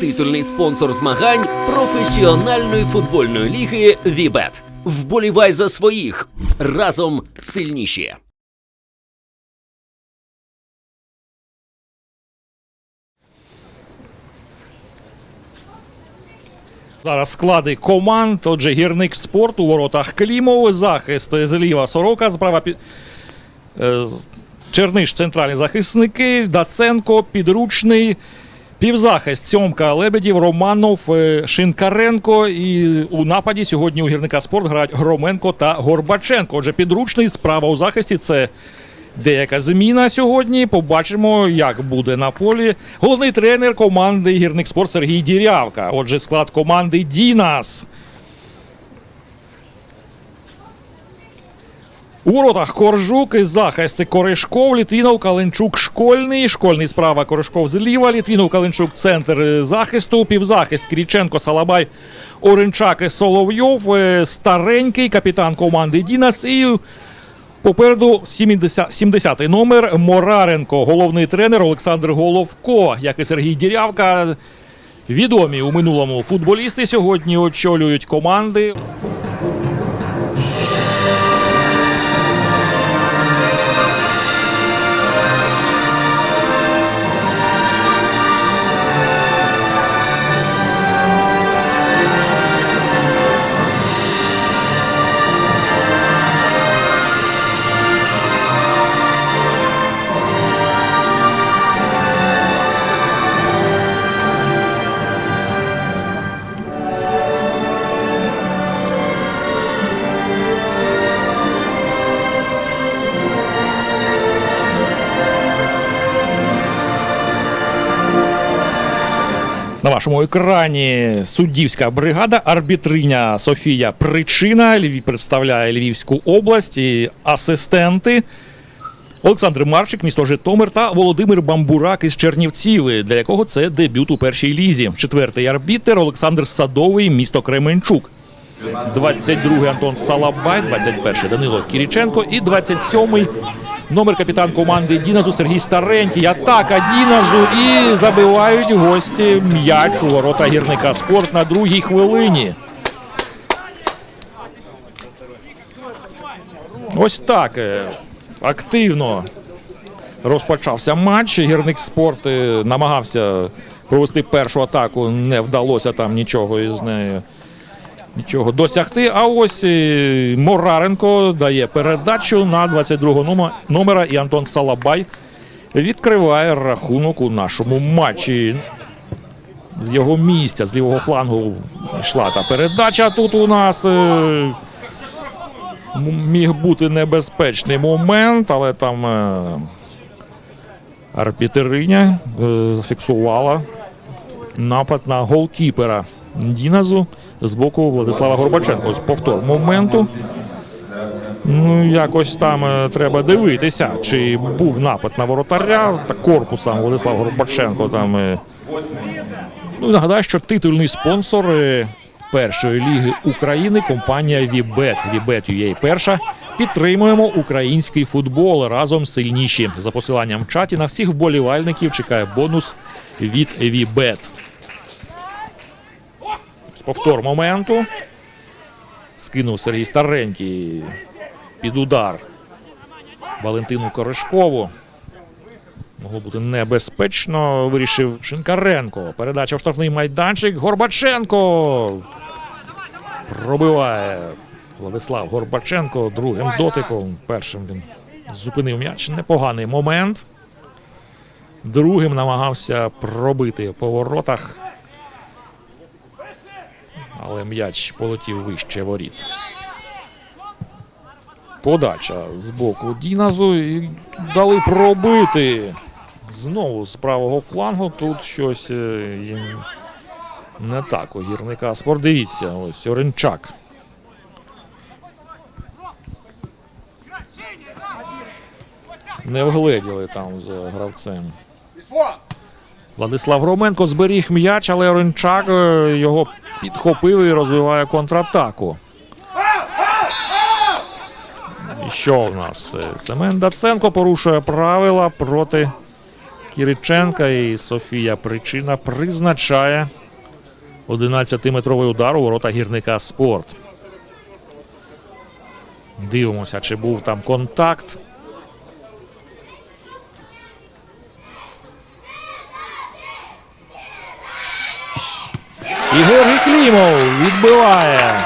Титульний спонсор змагань професіональної футбольної ліги Вібет. Вболівай за своїх разом сильніші. Зараз склади команд. Отже, гірник спорт у воротах Клімов, захист зліва Сорока, справа під... е, Черниш центральні захисники, Даценко, підручний. Півзахист Сьомка Лебедів, Романов, е, Шинкаренко. І у нападі сьогодні у гірника спорт грають Громенко та Горбаченко. Отже, підручний справа у захисті це деяка зміна сьогодні. Побачимо, як буде на полі. Головний тренер команди гірник спорт Сергій Дірявка. Отже, склад команди Дінас. У воротах Коржук із захисти Корешков, Літвінов, Каленчук, Школьний. Школьний справа Корешков зліва. Літвінов, Каленчук, центр е, захисту. Півзахист Кріченко, Салабай, Оренчак і Соловйов. Е, Старенький, капітан команди Дінас. І попереду 70 70-й номер Мораренко. Головний тренер Олександр Головко, як і Сергій Дірявка. Відомі у минулому футболісти сьогодні очолюють команди. На вашому екрані суддівська бригада, арбітриня Софія Причина. Львів представляє Львівську область, і асистенти. Олександр Марчик, місто Житомир та Володимир Бамбурак із Чернівців, для якого це дебют у першій лізі. Четвертий арбітер Олександр Садовий, місто Кременчук. 22-й Антон Салабай, 21-й Данило Кіріченко і 27-й номер капітан команди Діназу Сергій Старенький. Атака Діназу і забивають гості м'яч у ворота гірника спорт на другій хвилині. Ось так е, активно розпочався матч. Гірник спорт е, намагався провести першу атаку. Не вдалося там нічого із нею. Нічого досягти. А ось е, Мораренко дає передачу на 22-го номера і Антон Салабай відкриває рахунок у нашому матчі. З його місця, з лівого флангу йшла та передача. Тут у нас е, міг бути небезпечний момент, але там е, арбітериня зафіксувала напад на голкіпера Діназу з боку Владислава Горбаченка. Ось повтор моменту. Ну, якось там е, треба дивитися, чи був напад на воротаря та корпусом Владислав Горбаченко. Там, е. Ну, нагадаю, що титульний спонсор е, першої ліги України компанія Вібет. Вібет UA перша. Підтримуємо український футбол разом сильніші. За посиланням в чаті на всіх вболівальників чекає бонус від Вібет. Повтор моменту. Скинув Сергій Старенький під удар Валентину Корешкову. Могло бути небезпечно. Вирішив Шинкаренко. Передача в штрафний майданчик. Горбаченко. Пробиває Владислав Горбаченко другим дотиком. Першим він зупинив м'яч. Непоганий момент. Другим намагався пробити по воротах але м'яч полетів вище воріт. Подача з боку Діназу і дали пробити. Знову з правого флангу. Тут щось е, їм не так у гірника спорт. Дивіться, ось Оренчак. Не вгледіли там за гравцем. Владислав Громенко зберіг м'яч, але Оренчак е, його підхопив і розвиває контратаку. Що в нас? Е, Семен Даценко порушує правила проти Кіриченка і Софія Причина призначає 11-метровий удар у ворота гірника спорт. Дивимося, чи був там контакт. І Георгій Клімов відбиває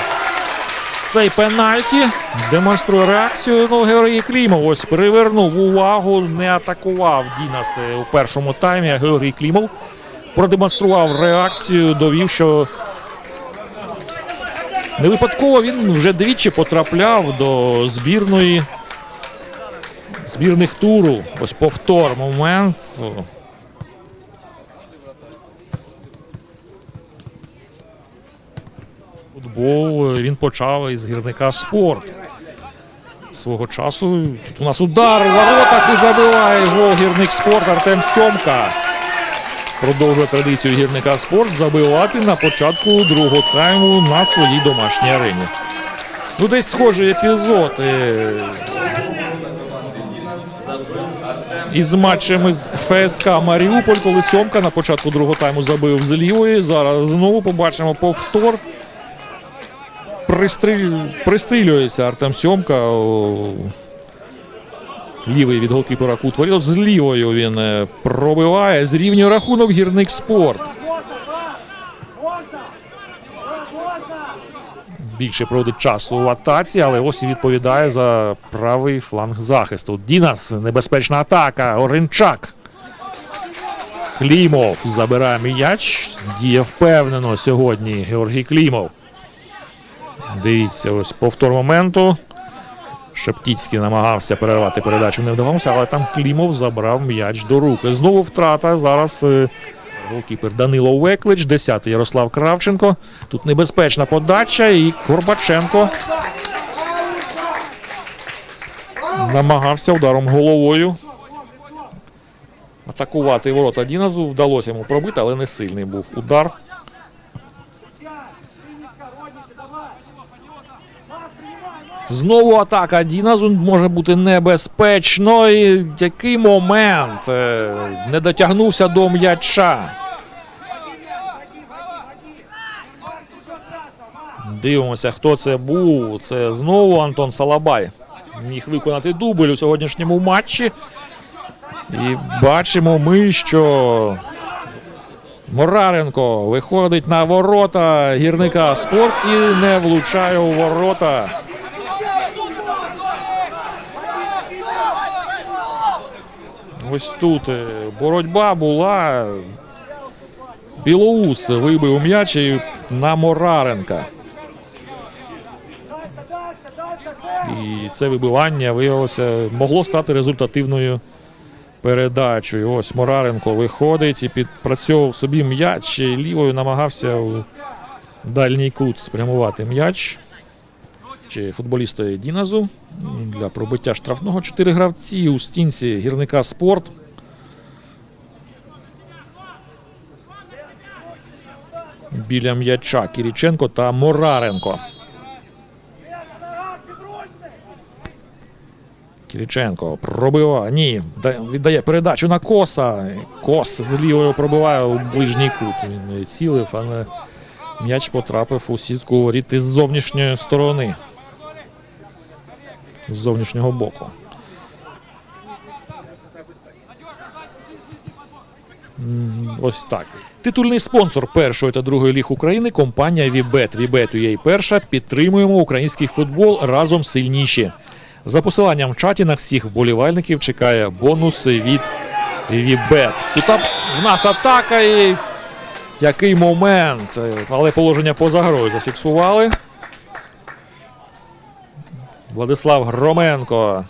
цей пенальті. Демонструє реакцію. Ну, Георгій Клімов ось привернув увагу, не атакував Дінас у першому таймі. А Георгій Клімов продемонстрував реакцію, довів, що не випадково він вже двічі потрапляв до збірної збірних туру. Ось повтор момент. Футбол він почав із гірника спорт. Свого часу тут у нас удар у воротах і забиває гол гірник спорт Артем Сьомка. Продовжує традицію гірника спорт забивати на початку другого тайму на своїй домашній арені. Ну, десь схожий епізод. е, Із матчем із ФСК Маріуполь, коли Сьомка на початку другого тайму забив з лівої. Зараз знову побачимо повтор. Пристріль... Пристрілюється Артем Сьомка. Лівий від голкіпера кут воріт. З лівою він е, пробиває. Зрівнює рахунок гірник спорт. Більше проводить часу в атаці, але ось і відповідає за правий фланг захисту. Дінас, небезпечна атака. Оренчак. Клімов забирає м'яч. Діє впевнено сьогодні Георгій Клімов. Дивіться, ось повтор моменту. Шептіцький намагався перервати передачу, не вдавалося, але там Клімов забрав м'яч до рук. Знову втрата. Зараз е, голкіпер Данило Веклич, 10-й Ярослав Кравченко. Тут небезпечна подача і Корбаченко намагався ударом головою. Атакувати ворота Діназу вдалося йому пробити, але не сильний був удар. Знову атака Діназу може бути небезпечною. Який момент е, не дотягнувся до м'яча. Дивимося, хто це був. Це знову Антон Салабай. Міг виконати дубль у сьогоднішньому матчі. І бачимо ми, що Мораренко виходить на ворота гірника спорт і не влучає у ворота. Ось тут е, боротьба була. Білоус вибив м'яч і на Мораренка. І це вибивання виявилося могло стати результативною передачею. Ось Мораренко виходить і підпрацьовував собі м'яч. і Лівою намагався у дальній кут спрямувати м'яч. Чи футболісти Діназу для пробиття штрафного. Чотири гравці у стінці гірника спорт. Біля м'яча Кіріченко та Мораренко. Кіріченко пробиває. Ні, віддає передачу на коса. Кос з лівою пробиває у ближній кут. Він цілив, але м'яч потрапив у сітку воріт із зовнішньої сторони. З зовнішнього боку. Ось так. Титульний спонсор першої та другої ліг України компанія Вібет. Вібет UA перша. Підтримуємо український футбол разом сильніші. За посиланням в чаті на всіх вболівальників чекає бонуси від Вібет. Тут в нас атака і який момент. Але положення поза грою зафіксували. Владислав Громенко.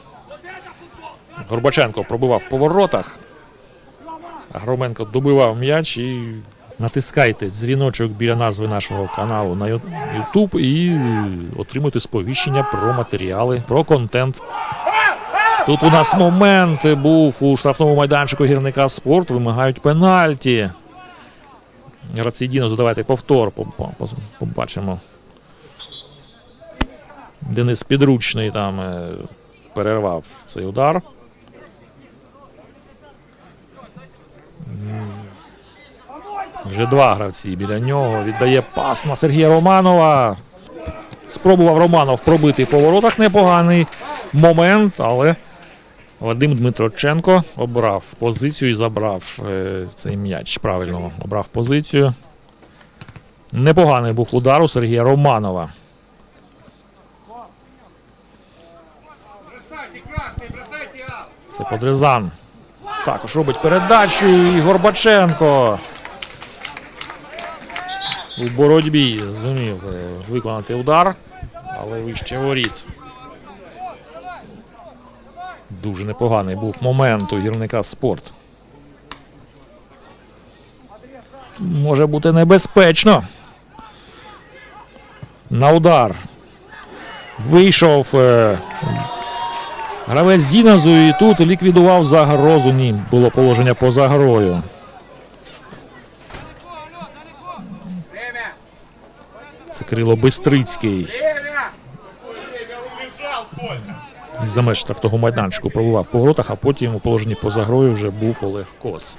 Горбаченко пробивав по воротах. Громенко добивав м'яч і натискайте дзвіночок біля назви нашого каналу на YouTube і отримуйте сповіщення про матеріали, про контент. Тут у нас момент був у штрафному майданчику гірника спорт. Вимагають пенальті. Гравці Дінозу, давайте повтор по- по- по- побачимо. Денис Підручний там е, перервав цей удар. Вже два гравці біля нього. Віддає пас на Сергія Романова. Спробував Романов пробити по воротах непоганий момент, але Вадим Дмитроченко обрав позицію і забрав е, цей м'яч. Правильно обрав позицію. Непоганий був удар у Сергія Романова. Це Подрезан. Також робить передачу і Горбаченко. У боротьбі зумів е, виконати удар, але вище воріт. Дуже непоганий був момент у гірника спорт. Може бути небезпечно. На удар. Вийшов е, Гравець Діназу і тут ліквідував загрозу. Ні, було положення поза грою. Це Кирило Бистрицький. Із-за меж штрафного майданчику пробував по воротах, а потім у положенні поза грою вже був Олег Кос.